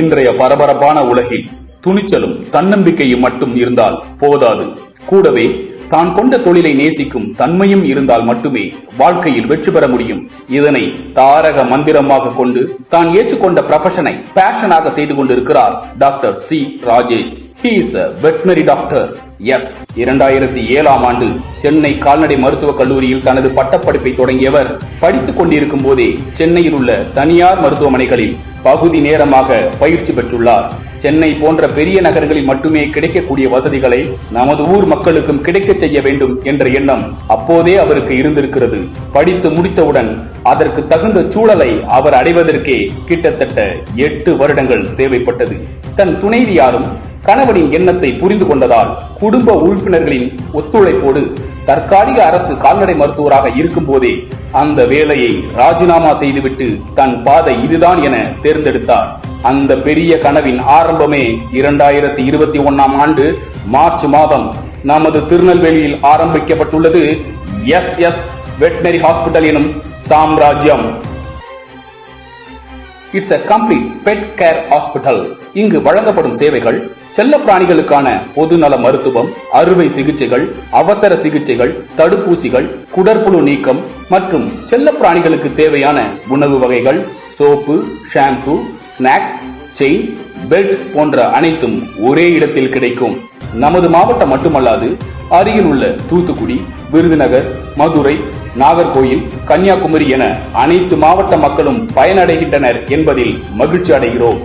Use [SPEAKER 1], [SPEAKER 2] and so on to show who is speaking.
[SPEAKER 1] இன்றைய பரபரப்பான உலகில் துணிச்சலும் தன்னம்பிக்கையும் மட்டும் இருந்தால் போதாது. கூடவே தான் கொண்ட தொழிலை நேசிக்கும் தன்மையும் இருந்தால் மட்டுமே வாழ்க்கையில் வெற்றி பெற முடியும். இதனை தாரக மந்திரமாக கொண்டு தான் ஏற்றுக்கொண்ட ப்ரொஃபஷனை பேஷனாக செய்து கொண்டிருக்கிறார் doctor C. Rajesh. He's is a doctor S. இரண்டாயிரத்தி ஏழாம் ஆண்டு சென்னை கால்நடை மருத்துவக் கல்லூரியில் தனது பட்டப்படிப்பை தொடங்கியவர். படித்துக் கொண்டிருக்கும் போதே சென்னையில் உள்ள தனியார் மருத்துவமனைகளில் பகுதி நேரமாக பயிற்சி பெற்றுள்ளார். சென்னை போன்ற பெரிய நகரங்களில் மட்டுமே கிடைக்கக்கூடிய வசதிகளை நமது ஊர் மக்களுக்கும் கிடைக்கச் செய்ய வேண்டும் என்ற எண்ணம் அப்போதே அவருக்கு இருந்திருக்கிறது. படித்து முடித்தவுடன் அதற்கு தகுந்த சூழலை அவர் அடைவதற்கே கிட்டத்தட்ட எட்டு வருடங்கள் தேவைப்பட்டது. தன் துணைவியாரும் கணவனின் எண்ணத்தை புரிந்து கொண்டதால் குடும்ப உறுப்பினர்களின் ஒத்துழைப்போடு தற்காலிக அரசு கால்நடை மருத்துவராக இருக்கும் போதே அந்த வேலையை ராஜினாமா செய்துவிட்டு தன் பாதை இதுதான் என தேர்ந்தெடுத்தார். அந்த பெரிய கனவின் ஆரம்பமே இரண்டாயிரத்தி இருபத்தி ஒன்னாம் ஆண்டு மார்ச் மாதம் நமது திருநெல்வேலியில் ஆரம்பிக்கப்பட்டுள்ளது எஸ் எஸ் வெட்டினரி ஹாஸ்பிட்டல் எனும் சாம்ராஜ்யம். It's a complete pet care hospital இங்கு வழங்கப்படும் சேவைகள் செல்ல பிராணிகளுக்கான பொதுநல மருத்துவம் அறுவை சிகிச்சைகள் அவசர சிகிச்சைகள் தடுப்பூசிகள் குடற்புழு நீக்கம் மற்றும் செல்ல பிராணிகளுக்கு தேவையான உணவு வகைகள் soap shampoo snacks chain belt போன்ற அனைத்தும் ஒரே இடத்தில் கிடைக்கும். நமது மாவட்டம் மட்டுமல்லாது அருகில் உள்ள தூத்துக்குடி விருதுநகர் மதுரை நாகர்கோயில் கன்னியாகுமரி என அனைத்து மாவட்ட மக்களும் பயனடைகின்றனர் என்பதில் மகிழ்ச்சி அடைகிறோம்.